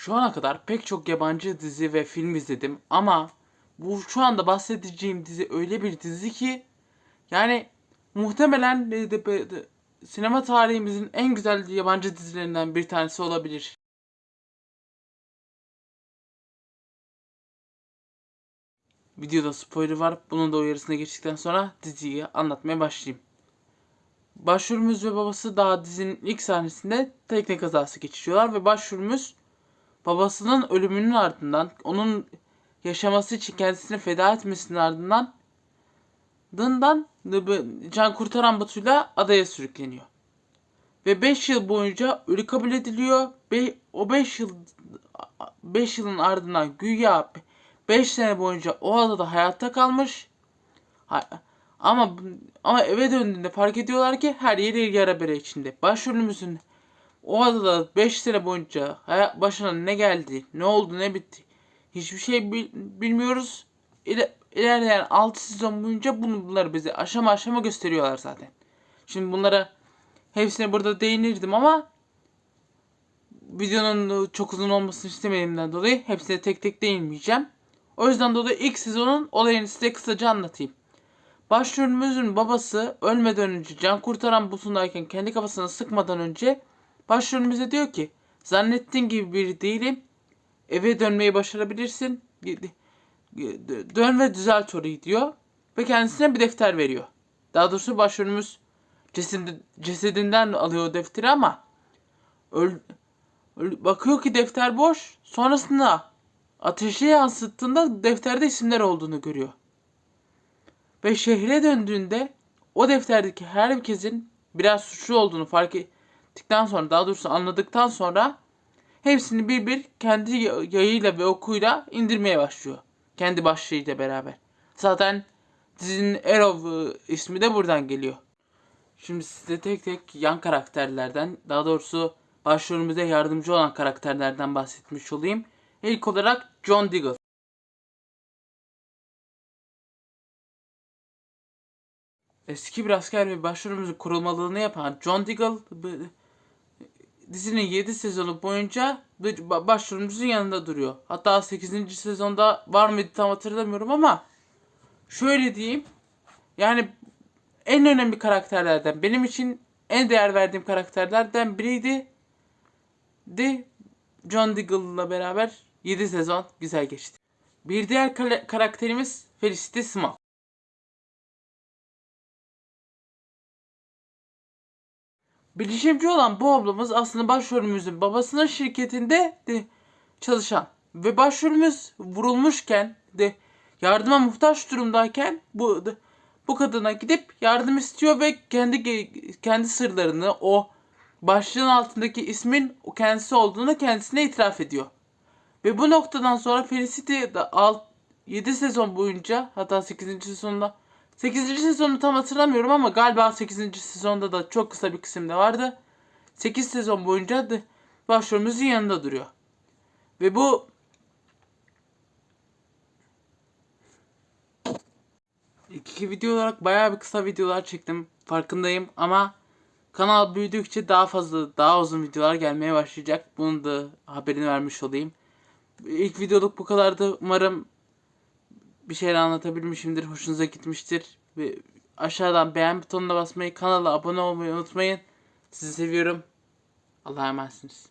Şu ana kadar pek çok yabancı dizi ve film izledim ama bu şu anda bahsedeceğim dizi öyle bir dizi ki yani muhtemelen sinema tarihimizin en güzel yabancı dizilerinden bir tanesi olabilir. Videoda spoiler var. Bunun da uyarısına geçtikten sonra diziyi anlatmaya başlayayım. Başrolümüz ve babası daha dizinin ilk sahnesinde tekne kazası geçiriyorlar ve başrolümüz babasının ölümünün ardından onun yaşaması için kendisini feda etmesinin ardından dından can kurtaran Batu'yla adaya sürükleniyor. Ve 5 yıl boyunca ölü kabul ediliyor. Be, o 5 yıl 5 yılın ardından güya 5 sene boyunca o adada hayatta kalmış. Ha- ama ama eve döndüğünde fark ediyorlar ki her yeri yara bere içinde. Başrolümüzün o adada 5 sene boyunca hayat başına ne geldi, ne oldu, ne bitti. Hiçbir şey bil- bilmiyoruz. İle, ilerleyen 6 sezon boyunca bunu- bunları bize aşama aşama gösteriyorlar zaten. Şimdi bunlara hepsine burada değinirdim ama videonun çok uzun olmasını istemediğimden dolayı hepsine tek tek değinmeyeceğim. O yüzden dolayı ilk sezonun olayını size kısaca anlatayım. Başrolümüzün babası ölmeden önce can kurtaran butundayken kendi kafasını sıkmadan önce başrolümüze diyor ki zannettiğin gibi biri değilim. Eve dönmeyi başarabilirsin. Dön ve düzelt orayı diyor. Ve kendisine bir defter veriyor. Daha doğrusu başrolümüz cesedi, cesedinden alıyor defteri ama öl, öl- bakıyor ki defter boş. Sonrasında ateşe yansıttığında defterde isimler olduğunu görüyor. Ve şehre döndüğünde o defterdeki herkesin biraz suçlu olduğunu fark ettikten sonra daha doğrusu anladıktan sonra hepsini bir bir kendi yayıyla ve okuyla indirmeye başlıyor. Kendi başlığıyla beraber. Zaten dizinin Arrow ismi de buradan geliyor. Şimdi size tek tek yan karakterlerden, daha doğrusu başrolümüze yardımcı olan karakterlerden bahsetmiş olayım. İlk olarak John Diggle. Eski bir asker ve başrolümüzün kurulmalığını yapan John Diggle dizinin 7 sezonu boyunca başrolümüzün yanında duruyor. Hatta 8. sezonda var mıydı tam hatırlamıyorum ama şöyle diyeyim. Yani en önemli karakterlerden benim için en değer verdiğim karakterlerden biriydi. De John Diggle'la beraber 7 sezon güzel geçti. Bir diğer karakterimiz Felicity Smoke. Bilişimci olan bu ablamız aslında başrolümüzün babasının şirketinde de çalışan ve başrolümüz vurulmuşken de yardıma muhtaç durumdayken bu de- bu kadına gidip yardım istiyor ve kendi kendi sırlarını o başlığın altındaki ismin kendisi olduğunu kendisine itiraf ediyor. Ve bu noktadan sonra Felicity de alt 7 sezon boyunca hatta 8. sezonda 8. sezonu tam hatırlamıyorum ama galiba 8. sezonda da çok kısa bir kısımda vardı. 8 sezon boyunca da başrolümüzün yanında duruyor. Ve bu iki video olarak bayağı bir kısa videolar çektim. Farkındayım ama kanal büyüdükçe daha fazla daha uzun videolar gelmeye başlayacak. Bunun da haberini vermiş olayım. İlk videoluk bu kadardı. Umarım bir şeyler anlatabilmişimdir. Hoşunuza gitmiştir. Ve aşağıdan beğen butonuna basmayı, kanala abone olmayı unutmayın. Sizi seviyorum. Allah'a emanetsiniz.